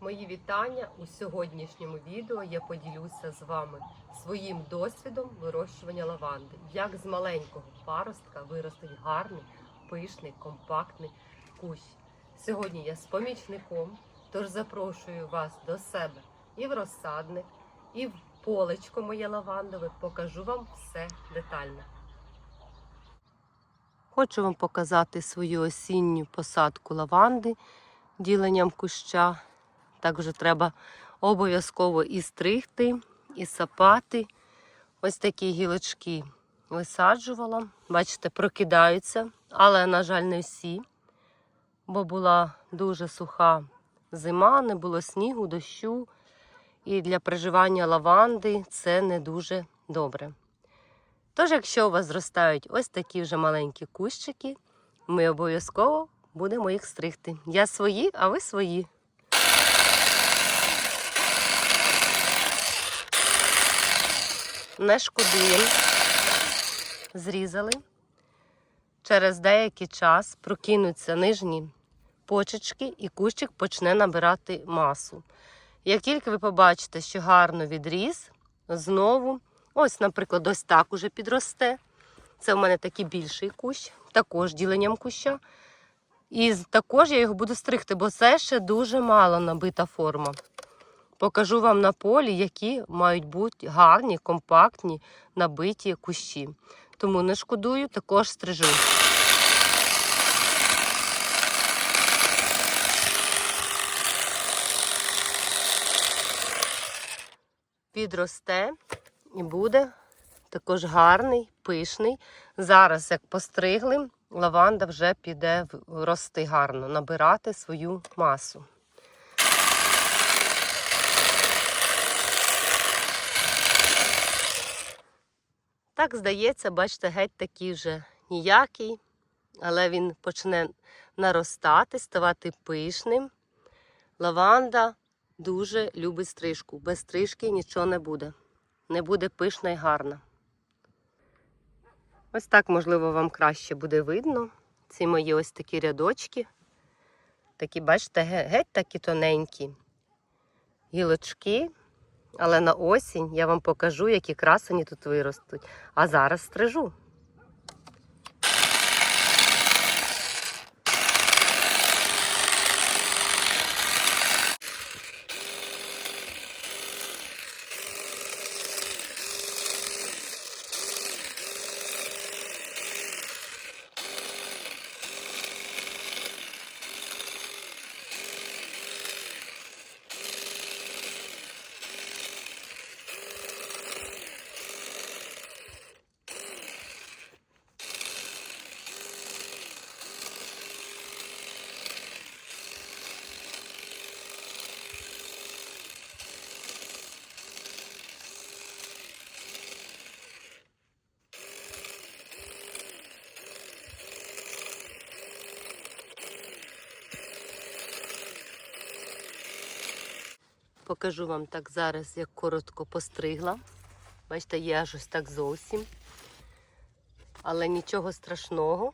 Мої вітання у сьогоднішньому відео я поділюся з вами своїм досвідом вирощування лаванди. Як з маленького паростка виростить гарний, пишний, компактний кущ. Сьогодні я з помічником, тож запрошую вас до себе і в розсадник, і в полечко моє лавандове. Покажу вам все детально. Хочу вам показати свою осінню посадку лаванди діленням куща. Також треба обов'язково і стригти, і сапати. Ось такі гілочки висаджувала. Бачите, прокидаються, але, на жаль, не всі, бо була дуже суха зима, не було снігу, дощу. І для приживання лаванди це не дуже добре. Тож, якщо у вас зростають ось такі вже маленькі кущики, ми обов'язково будемо їх стригти. Я свої, а ви свої. Не шкодуємо. Зрізали. Через деякий час прокинуться нижні почечки і кущик почне набирати масу. Як тільки ви побачите, що гарно відріс, знову, ось, наприклад, ось так уже підросте. Це в мене такий більший кущ, також діленням куща. І також я його буду стригти, бо це ще дуже мало набита форма. Покажу вам на полі, які мають бути гарні, компактні, набиті кущі. Тому не шкодую, також стрижу. Підросте і буде також гарний, пишний. Зараз, як постригли, лаванда вже піде рости гарно, набирати свою масу. Так, здається, бачите, геть такий вже ніякий, але він почне наростати, ставати пишним. Лаванда дуже любить стрижку. Без стрижки нічого не буде. Не буде пишна і гарна. Ось так, можливо, вам краще буде видно. Ці мої ось такі рядочки. Такі, бачите, геть такі тоненькі гілочки. Але на осінь я вам покажу, які красені тут виростуть. А зараз стрижу. Покажу вам так зараз, як коротко постригла. Бачите, є аж ось так зовсім. Але нічого страшного.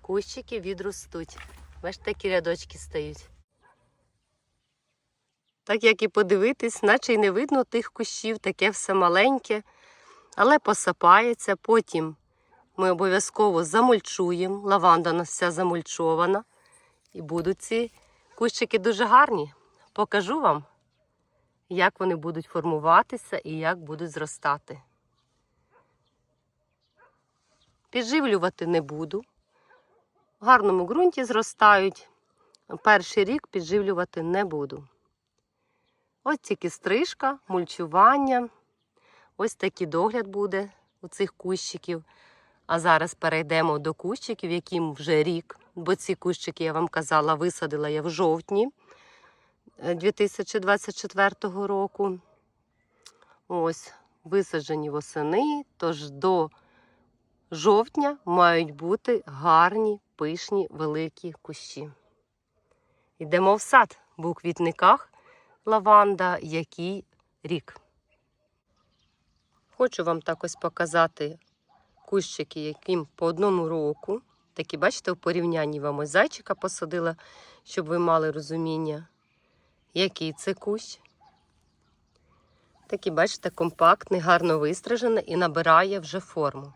Кущики відростуть. Бачите, такі рядочки стають. Так як і подивитись, наче й не видно тих кущів, таке все маленьке, але посапається. Потім ми обов'язково замульчуємо. Лаванда у нас вся замульчована. І будуть ці кущики дуже гарні. Покажу вам, як вони будуть формуватися і як будуть зростати. Підживлювати не буду. В гарному ґрунті зростають. Перший рік підживлювати не буду. Ось тільки стрижка, мульчування. Ось такий догляд буде у цих кущиків. А зараз перейдемо до кущиків, яким вже рік, бо ці кущики, я вам казала, висадила я в жовтні. 2024 року. Ось, висаджені восени, тож до жовтня мають бути гарні, пишні, великі кущі. Йдемо в сад, бо у квітниках лаванда який рік. Хочу вам так ось показати кущики, яким по одному року. Такі, бачите, в порівнянні вам ось зайчика посадила, щоб ви мали розуміння, який це кущ. Такий, бачите, компактний, гарно вистрижений і набирає вже форму.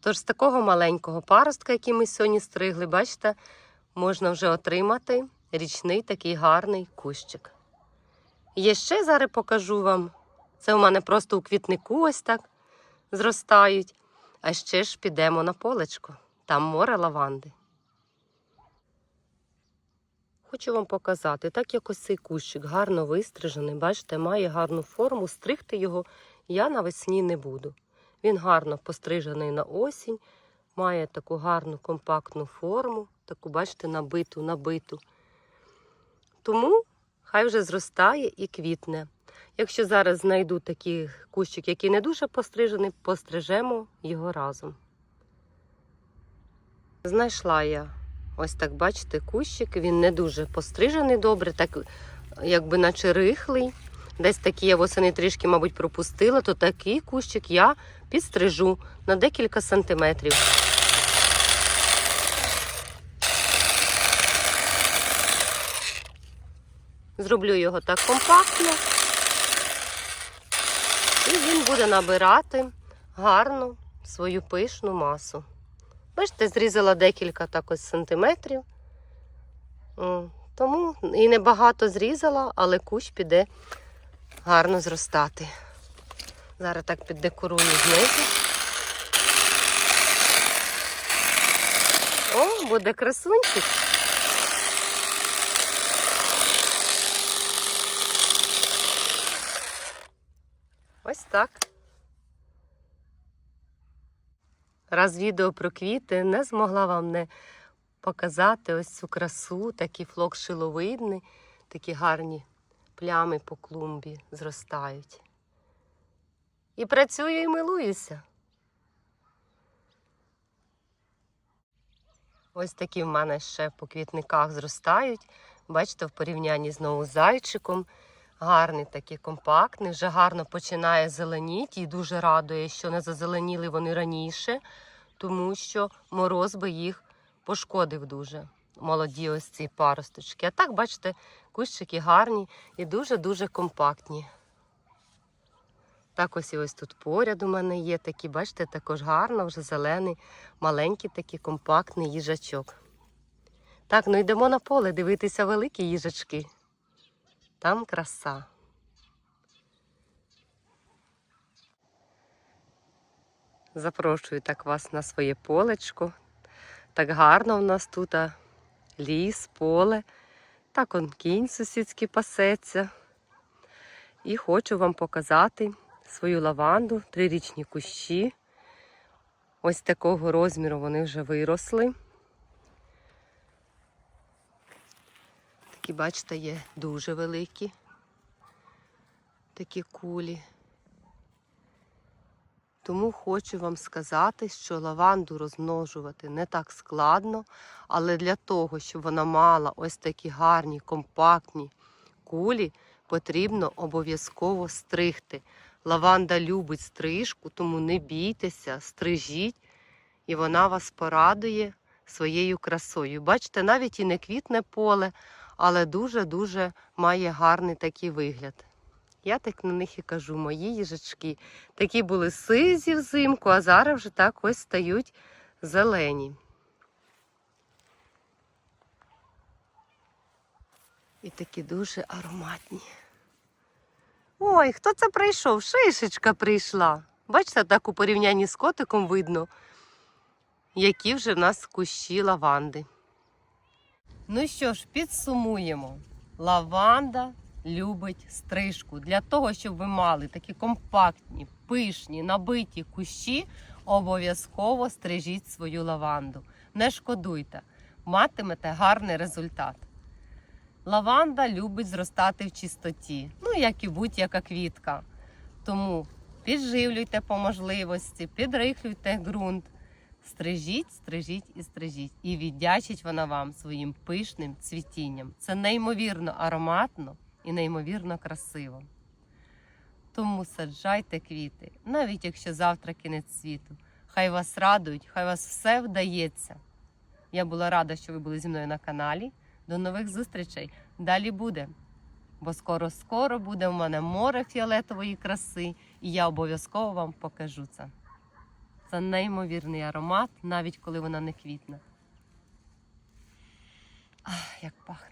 Тож з такого маленького паростка, який ми сьогодні стригли, бачите, можна вже отримати річний такий гарний кущик. Є ще зараз покажу вам. Це у мене просто у квітнику ось так зростають. А ще ж підемо на полечко. Там море лаванди. Хочу вам показати, так як ось цей кущик гарно вистрижений, бачите, має гарну форму, стригти його я навесні не буду. Він гарно пострижений на осінь, має таку гарну компактну форму, таку, бачите, набиту, набиту. Тому хай вже зростає і квітне. Якщо зараз знайду такий кущик, який не дуже пострижений, пострижемо його разом. Знайшла я ось так, бачите, кущик. Він не дуже пострижений добре, так якби наче рихлий. Десь такі я восени трішки, мабуть, пропустила, то такий кущик я підстрижу на декілька сантиметрів. Зроблю його так компактно. І він буде набирати гарну свою пишну масу. Бачите, зрізала декілька так ось сантиметрів. Тому і небагато зрізала, але кущ піде гарно зростати. Зараз так піддекорую знизу. О, буде красунчик. Ось так. Раз відео про квіти не змогла вам не показати ось цю красу, такий флок шиловидний, такі гарні плями по клумбі зростають. І працюю і милуюся. Ось такі в мене ще по квітниках зростають. Бачите, в порівнянні знову з зайчиком. Гарний такий компактний, вже гарно починає зеленіти і дуже радує, що не зазеленіли вони раніше, тому що мороз би їх пошкодив дуже. Молоді ось ці паросточки. А так, бачите, кущики гарні і дуже-дуже компактні. Так ось і ось тут поряд у мене є такі, бачите, також гарно, вже зелений, маленький такий компактний їжачок. Так, ну йдемо на поле дивитися великі їжачки. Там краса. Запрошую так вас на своє полечко. Так гарно в нас тут ліс, поле. Так он кінь сусідський пасеться. І хочу вам показати свою лаванду, трирічні кущі. Ось такого розміру вони вже виросли. Такі, бачите, є дуже великі такі кулі. Тому хочу вам сказати, що лаванду розмножувати не так складно, але для того, щоб вона мала ось такі гарні, компактні кулі, потрібно обов'язково стригти. Лаванда любить стрижку, тому не бійтеся, стрижіть, і вона вас порадує своєю красою. Бачите, навіть і не квітне поле, але дуже-дуже має гарний такий вигляд. Я так на них і кажу, мої їжачки. Такі були сизі взимку, а зараз вже так ось стають зелені. І такі дуже ароматні. Ой, хто це прийшов? Шишечка прийшла. Бачите, так у порівнянні з котиком видно, які вже в нас кущі лаванди. Ну що ж, підсумуємо. Лаванда любить стрижку. Для того, щоб ви мали такі компактні, пишні, набиті кущі, обов'язково стрижіть свою лаванду. Не шкодуйте, матимете гарний результат. Лаванда любить зростати в чистоті, ну як і будь-яка квітка. Тому підживлюйте по можливості, підрихлюйте ґрунт. Стрижіть, стрижіть і стрижіть. І віддячить вона вам своїм пишним цвітінням. Це неймовірно ароматно і неймовірно красиво. Тому саджайте квіти, навіть якщо завтра кінець світу. Хай вас радують, хай вас все вдається. Я була рада, що ви були зі мною на каналі. До нових зустрічей. Далі буде. Бо скоро-скоро буде у мене море фіолетової краси, і я обов'язково вам покажу це. Це неймовірний аромат, навіть коли вона не квітне. Ах, як пахне.